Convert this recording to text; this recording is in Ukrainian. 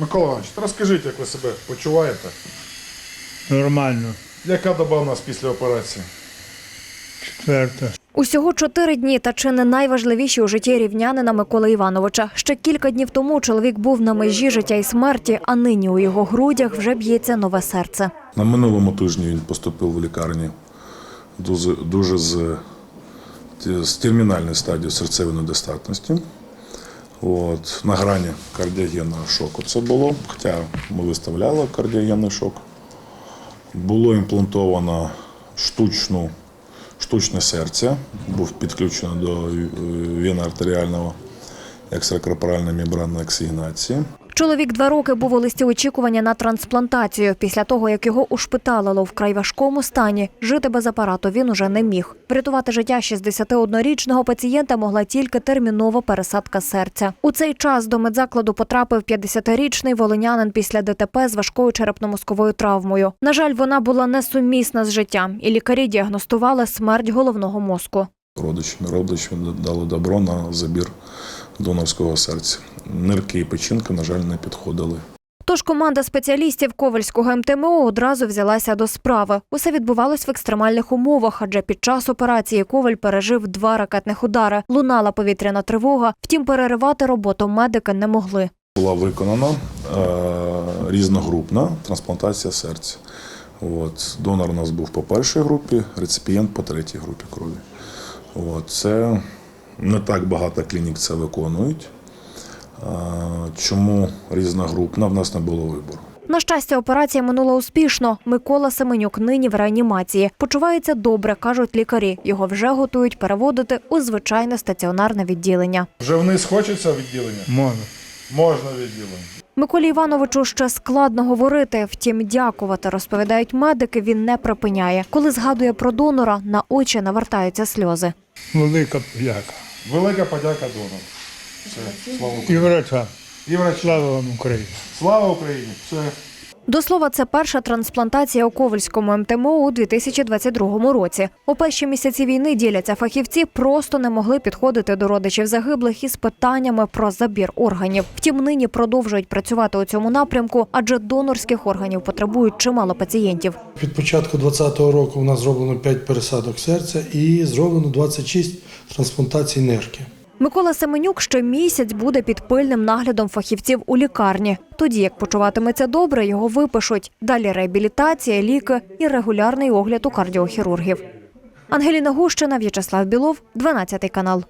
Микола Іванович, розкажіть, як ви себе почуваєте? Нормально. Яка доба у нас після операції? Четверта. Усього чотири дні та чи не найважливіші у житті рівнянина Миколи Івановича. Ще кілька днів тому чоловік був на межі життя і смерті, а нині у його грудях вже б'ється нове серце. На минулому тижні він поступив в лікарні дуже, дуже з, з термінальної стадії серцевої недостатності. От, на грані кардіогенного шоку це було, хоча ми виставляли кардіогенний шок. Було імплантовано штучну, штучне серце, був підключено до е, вено-артеріального екстракорпоральної мембранної оксигенації. Чоловік два роки був у листі очікування на трансплантацію. Після того, як його ушпиталило в край важкому стані, жити без апарату він уже не міг. Врятувати життя 61-річного пацієнта могла тільки термінова пересадка серця. У цей час до медзакладу потрапив 50-річний волинянин після ДТП з важкою черепно-мозковою травмою. На жаль, вона була несумісна з життям, і лікарі діагностували смерть головного мозку. Родичі, родичі дали добро на забір донорського серця. Нирки і печінка, на жаль, не підходили. Тож команда спеціалістів Ковальського МТМО одразу взялася до справи. Усе відбувалось в екстремальних умовах, адже під час операції Коваль пережив два ракетних удари. Лунала повітряна тривога. Втім, переривати роботу медики не могли. Була виконана е, різногрупна трансплантація серця. От, донор у нас був по першій групі, реципієнт по третій групі крові. От, це не так багато клінік це виконують. Чому різногрупна? В нас не було вибору. На щастя, операція минула успішно. Микола Семенюк нині в реанімації. Почувається добре, кажуть лікарі. Його вже готують переводити у звичайне стаціонарне відділення. Вже вниз хочеться відділення? Можна. Можна відділення. Миколі Івановичу ще складно говорити, втім, дякувати, розповідають медики, він не припиняє. Коли згадує про донора, на очі навертаються сльози. Велика подяка. Велика подяка донору. Все, слава І врача врачам. І врача Слава вам Україні. Слава Україні! Все. До слова, це перша трансплантація у Ковальському МТМО у 2022 році. У перші місяці війни діляться фахівці, просто не могли підходити до родичів загиблих із питаннями про забір органів. Втім, нині продовжують працювати у цьому напрямку, адже донорських органів потребують чимало пацієнтів. Від початку 2020 року у нас зроблено 5 пересадок серця і зроблено 26 трансплантацій нирки. Микола Семенюк ще місяць буде під пильним наглядом фахівців у лікарні. Тоді, як почуватиметься добре, його випишуть. Далі реабілітація, ліки і регулярний огляд у кардіохірургів. Ангеліна Гущина, В'ячеслав Білов, 12 канал.